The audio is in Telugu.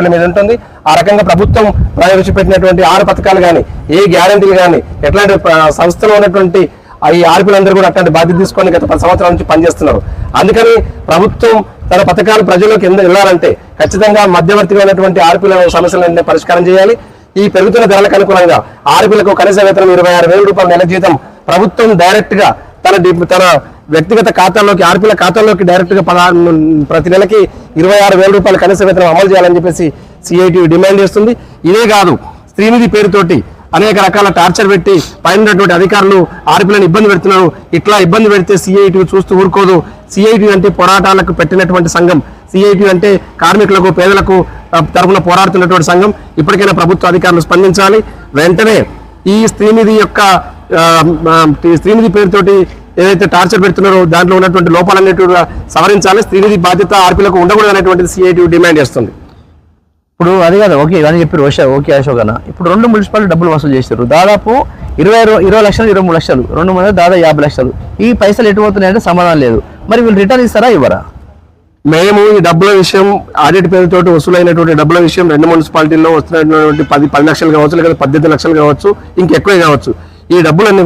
వీళ్ళ మీద ఉంటుంది ఆ రకంగా ప్రభుత్వం ప్రవేశపెట్టినటువంటి ఆరు పథకాలు కానీ ఏ గ్యారంటీలు కానీ ఎట్లాంటి సంస్థలు సంస్థలో ఉన్నటువంటి ఆ ఈ ఆర్పీలందరూ కూడా అట్లాంటి బాధ్యత తీసుకొని గత పది సంవత్సరాల నుంచి పనిచేస్తున్నారు. అందుకని ప్రభుత్వం తన పథకాలు ప్రజల్లోకి ఎందుకు వెళ్ళాలంటే ఖచ్చితంగా మధ్యవర్తిగా ఉన్నటువంటి ఆర్పీల సమస్యలన్నీ పరిష్కారం చేయాలి. ఈ పెరుగుతున్న ధరలకు అనుగుణంగా ఆర్పీలకు కనీస వేతనం ఇరవై ఆరు వేల రూపాయల నెల జీతం ప్రభుత్వం డైరెక్ట్గా తన తన వ్యక్తిగత ఖాతాలోకి ఆర్పీల ఖాతాలోకి డైరెక్ట్గా పదహారు ప్రతి నెలకి ఇరవై ఆరు వేల రూపాయల కనీస వేతనం అమలు చేయాలని చెప్పేసి సిఐటి డిమాండ్ చేస్తుంది. ఇదే కాదు శ్రీనిధి పేరుతోటి అనేక రకాల టార్చర్ పెట్టి పైన అధికారులు ఆర్పీలను ఇబ్బంది పెడుతున్నారు. ఇట్లా ఇబ్బంది పెడితే సిఐటి చూస్తూ ఊరుకోదు. సిఐటి అంటే పోరాటాలకు పెట్టినటువంటి సంఘం. సిఐటి అంటే కార్మికులకు పేదలకు తరఫున తరపున పోరాడుతున్నటువంటి సంఘం. ఇప్పటికైనా ప్రభుత్వ అధికారులు స్పందించాలి. వెంటనే ఈ స్త్రీనిధి యొక్క స్త్రీనిధి పేరుతోటి ఏదైతే టార్చర్ పెడుతున్నారో దాంట్లో ఉన్నటువంటి లోపాలన్నిటి సవరించాలి స్త్రీనిధి బాధ్యత ఆర్పీలకు ఉండకూడదు అనేటువంటిది సిఐటి డిమాండ్ చేస్తుంది. ఇప్పుడు అది కాదు ఓకే ఇవన్నీ చెప్పారు ఓషా ఓకే అశోక్ అన్న. ఇప్పుడు రెండు మున్సిపాలిటీ డబ్బులు వసూలు చేశారు. దాదాపు ఇరవై ఇరవై లక్షలు ఇరవై మూడు లక్షలు. రెండు మంది దాదాపు యాభై లక్షలు. ఈ పైసలు ఎటు పోతున్నాయంటే సమాధానం లేదు. మరి వీళ్ళు రిటర్న్ ఇస్తారా ఇవ్వరా? మేము ఈ డబ్బుల విషయం ఆడిట్ పేరుతో వసూలైనటువంటి డబ్బుల విషయం రెండు మున్సిపాలిటీల్లో వస్తున్నటువంటి పది పది లక్షలు కావచ్చు లేదా పద్దెనిమిది లక్షలు కావచ్చు ఇంకెక్కువ కావచ్చు. ఈ డబ్బులన్నీ